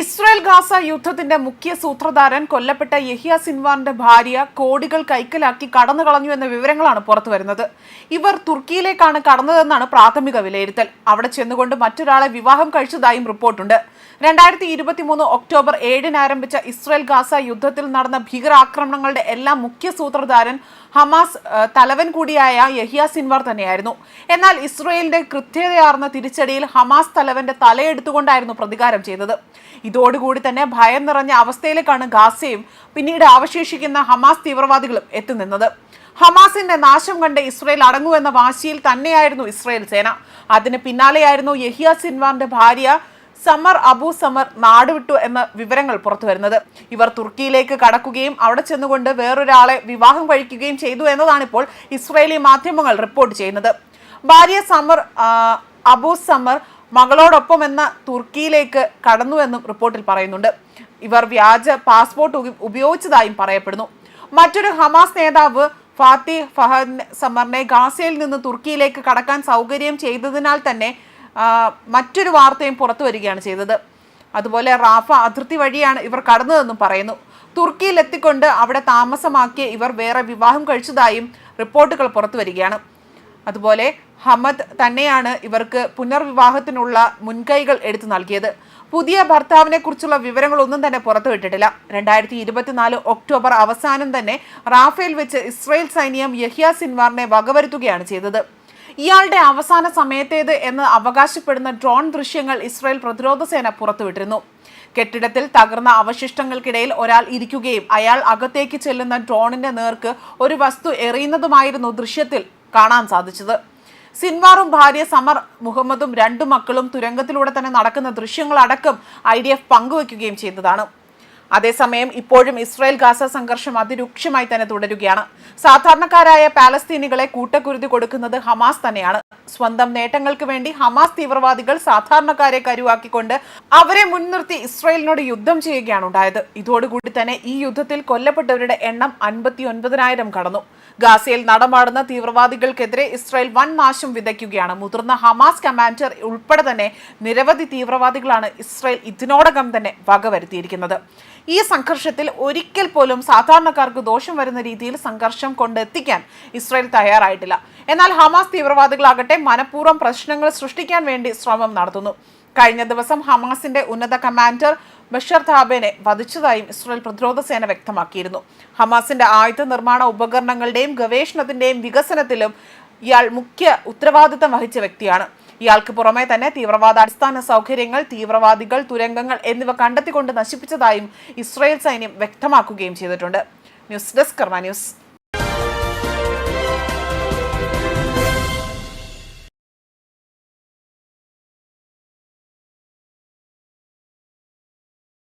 Israel Gaza യുദ്ധത്തിന്റെ മുഖ്യ സൂത്രധാരൻ കൊല്ലപ്പെട്ട യഹിയ സിൻവാറിന്റെ ഭാര്യ കോടികൾ കൈക്കലാക്കി കടന്നു കളഞ്ഞു എന്ന വിവരങ്ങളാണ് പുറത്തു വരുന്നത്. ഇവർ തുർക്കിയിലേക്കാണ് കടന്നതെന്നാണ് പ്രാഥമിക വിലയിരുത്തൽ. അവിടെ ചെന്നുകൊണ്ട് മറ്റൊരാളെ വിവാഹം കഴിച്ചതായും റിപ്പോർട്ടുണ്ട്. രണ്ടായിരത്തി ഇരുപത്തിമൂന്ന് ഒക്ടോബർ ഏഴിന് ആരംഭിച്ച ഇസ്രായേൽ ഗാസ യുദ്ധത്തിൽ നടന്ന ഭീകരാക്രമണങ്ങളുടെ എല്ലാം മുഖ്യ സൂത്രധാരൻ ഹമാസ് തലവൻ കൂടിയായ യഹിയ സിൻവാർ തന്നെയായിരുന്നു. എന്നാൽ ഇസ്രയേലിന്റെ കൃത്യതയാർന്ന തിരിച്ചടിയിൽ ഹമാസ് തലവന്റെ തലയെടുത്തുകൊണ്ടായിരുന്നു പ്രതികാരം ചെയ്തത്. ഇതോടുകൂടി തന്നെ ഭയം നിറഞ്ഞ അവസ്ഥയിലേക്കാണ് ഗാസയും പിന്നീട് അവശേഷിക്കുന്ന ഹമാസ് തീവ്രവാദികളും എത്തുനിന്നത് ഹമാസിന്റെ നാശം കണ്ട് ഇസ്രയേൽ അടങ്ങുവെന്ന വാശിയിൽ തന്നെയായിരുന്നു ഇസ്രയേൽ സേന. അതിന് പിന്നാലെയായിരുന്നു യഹിയ സിൻവാറിന്റെ ഭാര്യ സമർ അബു സമർ നാടുവിട്ടു എന്ന വിവരങ്ങൾ പുറത്തു വരുന്നത്. ഇവർ തുർക്കിയിലേക്ക് കടക്കുകയും അവിടെ ചെന്നുകൊണ്ട് വേറൊരാളെ വിവാഹം കഴിക്കുകയും ചെയ്തു എന്നതാണ് ഇപ്പോൾ ഇസ്രയേലി മാധ്യമങ്ങൾ റിപ്പോർട്ട് ചെയ്യുന്നത്. ഭാര്യ സമർ അബു സമർ മകളോടൊപ്പം എന്ന തുർക്കിയിലേക്ക് കടന്നുവെന്നും റിപ്പോർട്ടിൽ പറയുന്നുണ്ട്. ഇവർ വ്യാജ പാസ്പോർട്ട് ഉപയോഗിച്ചതായും പറയപ്പെടുന്നു. മറ്റൊരു ഹമാസ് നേതാവ് ഫാത്തി ഫഹദ് സമറിനെ ഗാസയിൽ നിന്ന് തുർക്കിയിലേക്ക് കടക്കാൻ സൗകര്യം ചെയ്തതിനാൽ തന്നെ മറ്റൊരു വാർത്തയും പുറത്തു വരികയാണ് ചെയ്തത്. അതുപോലെ റാഫ അതിർത്തി വഴിയാണ് ഇവർ കടന്നതെന്നും പറയുന്നു. തുർക്കിയിൽ എത്തിക്കൊണ്ട് അവിടെ താമസമാക്കിയ ഇവർ വേറെ വിവാഹം കഴിച്ചതായും റിപ്പോർട്ടുകൾ പുറത്തു വരികയാണ്. അതുപോലെ ഹമദ് തന്നെയാണ് ഇവർക്ക് പുനർവിവാഹത്തിനുള്ള മുൻകൈകൾ എടുത്തു നൽകിയത്. പുതിയ ഭർത്താവിനെ കുറിച്ചുള്ള വിവരങ്ങളൊന്നും തന്നെ പുറത്തുവിട്ടിട്ടില്ല. രണ്ടായിരത്തി ഇരുപത്തിനാല് ഒക്ടോബർ അവസാനം തന്നെ റാഫേൽ വെച്ച് ഇസ്രയേൽ സൈന്യം യഹിയ സിൻവാറിനെ വകവരുത്തുകയാണ് ചെയ്തത്. ഇയാളുടെ അവസാന സമയത്തേത് എന്ന് അവകാശപ്പെടുന്ന ഡ്രോൺ ദൃശ്യങ്ങൾ ഇസ്രായേൽ പ്രതിരോധ സേന പുറത്തുവിട്ടിരുന്നു. കെട്ടിടത്തിൽ തകർന്ന അവശിഷ്ടങ്ങൾക്കിടയിൽ ഒരാൾ ഇരിക്കുകയും അയാൾ അകത്തേക്ക് ചെല്ലുന്ന ഡ്രോണിന്റെ നേർക്ക് ഒരു വസ്തു എറിയുന്നതുമായിരുന്നു ദൃശ്യത്തിൽ കാണാൻ സാധിച്ചത്. സിൻവാറും ഭാര്യ സമർ മുഹമ്മദും രണ്ടു മക്കളും തുരങ്കത്തിലൂടെ തന്നെ നടക്കുന്ന ദൃശ്യങ്ങളടക്കം ഐ ഡി എഫ് പങ്കുവയ്ക്കുകയും ചെയ്തതാണ്. അതേസമയം ഇപ്പോഴും ഇസ്രായേൽ ഗാസ സംഘർഷം അതിരൂക്ഷമായി തന്നെ തുടരുകയാണ്. സാധാരണക്കാരായ പാലസ്തീനികളെ കൂട്ടക്കുരുതി കൊടുക്കുന്നത് ഹമാസ് തന്നെയാണ്. സ്വന്തം നേട്ടങ്ങൾക്ക് വേണ്ടി ഹമാസ് തീവ്രവാദികൾ സാധാരണക്കാരെ കരുവാക്കിക്കൊണ്ട് അവരെ മുൻനിർത്തി ഇസ്രയേലിനോട് യുദ്ധം ചെയ്യുകയാണ് ഉണ്ടായത്. ഇതോടുകൂടി തന്നെ ഈ യുദ്ധത്തിൽ കൊല്ലപ്പെട്ടവരുടെ എണ്ണം അൻപത്തി ഒൻപതിനായിരം കടന്നു. ഗാസയിൽ നടമാടുന്ന തീവ്രവാദികൾക്കെതിരെ ഇസ്രായേൽ വൻ നാശം വിതയ്ക്കുകയാണ്. മുതിർന്ന ഹമാസ് കമാൻഡർ ഉൾപ്പെടെ തന്നെ നിരവധി തീവ്രവാദികളാണ് ഇസ്രായേൽ ഇതിനോടകം തന്നെ വകവരുത്തിയിരിക്കുന്നത്. ഈ സംഘർഷത്തിൽ ഒരിക്കൽ പോലും സാധാരണക്കാർക്ക് ദോഷം വരുന്ന രീതിയിൽ സംഘർഷം കൊണ്ടെത്തിക്കാൻ ഇസ്രായേൽ തയ്യാറായിട്ടില്ല. എന്നാൽ ഹമാസ് തീവ്രവാദികളാകട്ടെ മനഃപൂർവം പ്രശ്നങ്ങൾ സൃഷ്ടിക്കാൻ വേണ്ടി ശ്രമം നടത്തുന്നു. കഴിഞ്ഞ ദിവസം ഹമാസിന്റെ ഉന്നത കമാൻഡർ ബഷർ താബേനെ വധിച്ചതായും ഇസ്രായേൽ പ്രതിരോധ സേന വ്യക്തമാക്കിയിരുന്നു. ഹമാസിന്റെ ആയുധ നിർമ്മാണ ഉപകരണങ്ങളുടെയും ഗവേഷണത്തിന്റെയും വികസനത്തിലും ഇയാൾ മുഖ്യ ഉത്തരവാദിത്തം വഹിച്ച വ്യക്തിയാണ്. ഇയാൾക്ക് പുറമെ തന്നെ തീവ്രവാദ അടിസ്ഥാന സൗകര്യങ്ങൾ തീവ്രവാദികൾ തുരങ്കങ്ങൾ എന്നിവ കണ്ടെത്തിക്കൊണ്ട് നശിപ്പിച്ചതായും ഇസ്രായേൽ സൈന്യം വ്യക്തമാക്കുകയും ചെയ്തിട്ടുണ്ട്. News desk Karma news.